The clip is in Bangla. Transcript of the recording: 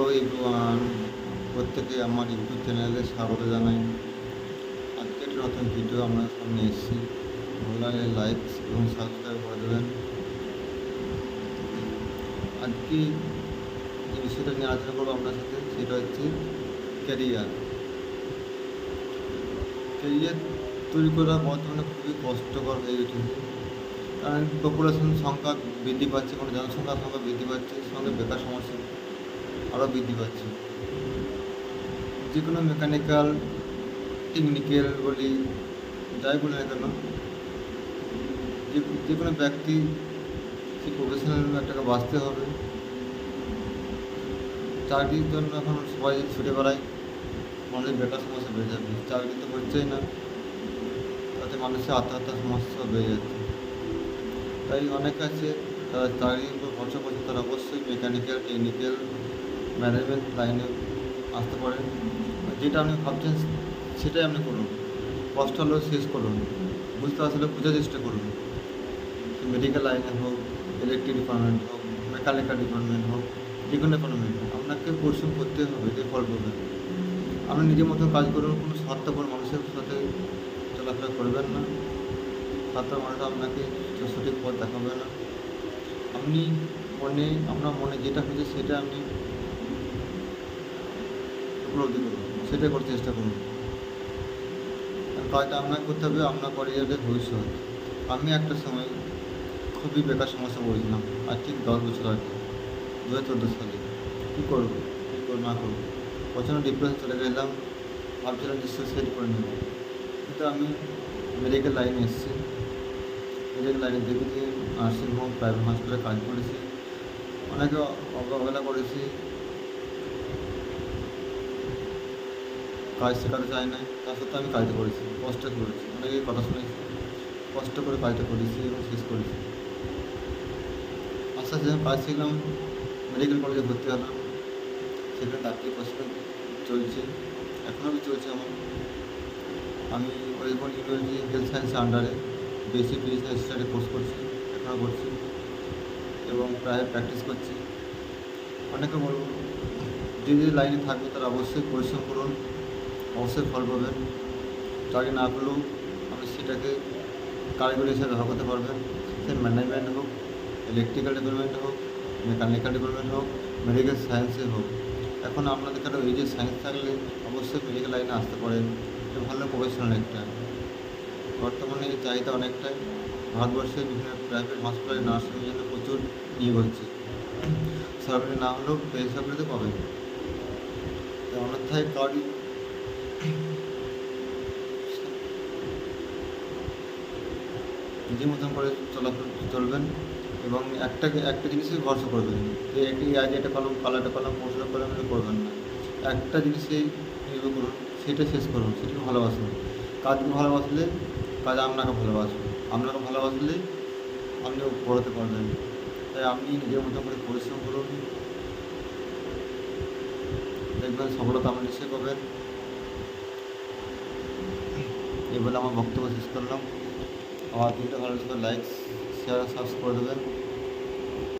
হ্যালো এভরিওয়ান, প্রত্যেকে আমার ইউটিউব চ্যানেলে স্বাগত জানাই। আজকে একটা নতুন ভিডিও আপনার সামনে এসেছি। ভালো লাগলে লাইক এবং সাবস্ক্রাইব করে দেবেন। আজকে যে বিষয়টা নিয়ে আলোচনা করব আপনার সাথে, সেটা হচ্ছে ক্যারিয়ার ক্যারিয়ার তৈরি করা বর্তমানে খুবই কষ্টকর হয়ে উঠেছে। কারণ পপুলেশন সংখ্যা বৃদ্ধি পাচ্ছে, কোনো জনসংখ্যার সংখ্যা বৃদ্ধি পাচ্ছে, সঙ্গে বেকার সমস্যা। আরও বৃদ্ধি পাচ্ছে। যে কোনো মেকানিক্যাল টেকনিক্যাল বলি, যাই বলি না কেন, যে কোনো ব্যক্তি সেই প্রফেশনাল একটাকে বাঁচতে হবে। চাকরির জন্য এখন সবাই ছুটে বেড়ায়, মানুষের বেকার সমস্যা বেড়ে যাবে। চাকরি তো হচ্ছেই না, তাতে মানুষের আত্মহত্যার সমস্যা বেড়ে যাচ্ছে। তাই অনেক আছে, তারা চাকরির উপর ভরসা করছে, তারা অবশ্যই মেকানিক্যাল টেকনিক্যাল ম্যানেজমেন্ট লাইনে আসতে পারেন যেটা আপনি ভাবছেন, সেটাই আপনি করুন। কষ্ট হলেও শেষ করুন। বুঝতে আসলে বোঝার চেষ্টা করুন। মেডিকেল লাইনে হোক ইলেকট্রিক ডিপার্টমেন্ট হোক মেকানিক্যাল ডিপার্টমেন্ট হোক, যে কোনো ডিপার্টমেন্ট আপনাকে পরিশ্রম করতে হবে, এটাই ফল পাবেন। আপনি নিজের মতো কাজ করুন, কোনো স্বার্থপর মানুষের সাথে চলাফেরা করবেন না। স্বার্থপর মানুষ আপনাকে সঠিক পথ দেখাবে না। আপনি মনে, আপনার মনে যেটা হচ্ছে সেটা আপনি উপলব্ধি করুন সেটাই করতে চেষ্টা করুন। আর কাজটা আপনাকে করতে হবে, আপনার ক্যারিয়ারের ভবিষ্যৎ। আমি একটা সময় খুবই বেকার সমস্যা পড়েছিলাম। আর ঠিক দশ বছর আগে দু হাজার চোদ্দ সালে। কী করব? কী করব, না করব? প্রচণ্ড ডিপ্রেশন চলে গেলাম। ভাবছিলাম যে সুইসাইড করে নেব। কিন্তু আমি মেডিকেল লাইনে এসেছি। মেডিকেল লাইনে দেখেছি নার্সিংহোম প্রাইভেট হসপিটালে কাজ করেছি। অনেকে অবহেলা করেছি। কাজ শেখাতে চায় না তার সত্ত্বেও আমি কাজটা করেছি, কষ্ট করেছি অনেকে কথা শুনেছি। কষ্ট করে কাজটা করেছি এবং শেষ করেছি। আস্তে আস্তে যখন কাজ শিখলাম মেডিকেল কলেজে ভর্তি হলাম। সেখানে ডাক্তারি পড়াশোনা চলছে এখনও আমি চলছে আমার, আমি ওয়েলবর্ন ইউনিভার্সিটি হেলথ সায়েন্সের আন্ডারে বেসিক বিজনেস অ্যাসিস্ট্যান্টের কোর্স করছি এখনও করছি এবং প্রায় প্র্যাকটিস করছি। অনেকে বলব যে যে লাইনে থাকবে তারা অবশ্যই পরিশ্রম করুন। অবশ্যই ফল পাবেন চাকরি না পেলেও আপনি সেটাকে কারিগরি হিসেবে করতে পারবেন সে ম্যানেজমেন্ট হোক ইলেকট্রিক্যাল ডিপার্টমেন্ট হোক মেকানিক্যাল ডিপার্টমেন্ট হোক মেডিকেল সায়েন্সে হোক। এখন আপনাদের কারও এই যে সায়েন্স থাকলে অবশ্যই মেডিকেল লাইনে আসতে পারেন এটা ভালো প্রফেশনাল একটা। বর্তমানে এই চাহিদা অনেকটাই। ভারতবর্ষে বিভিন্ন প্রাইভেট হসপিটালে নার্সিংয়ের জন্য প্রচুর নিয়োগ হচ্ছে। সরকারি না হলেও বেসরকারিতে পাবেন। অন্যথায় কারি নিজের মতন করে চলাফেরা চলবেন এবং একটা একটা জিনিসই ভরসা করবেন যে একটি আজ এটা কলম কালারটা কলম পড়াশোনা করে আপনি করবেন না। একটা জিনিসেই নির্ভর করুন, সেটা শেষ করুন, সেটাকে ভালোবাসুন। কাজকে ভালোবাসলে কাজ আপনাকে ভালোবাসবে। আপনাকে ভালোবাসলে আপনিও পড়াতে পারবেন। তাই আপনি নিজের মতন করে পরিশ্রম করুন। দেখবেন সফলতা আপনি নিশ্চয়ই পাবেন। বলে আমার বক্তব্য শেষ করলাম। আমার ভিডিও ভালো লাগলে লাইক শেয়ার সাবস্ক্রাইব করে দেবেন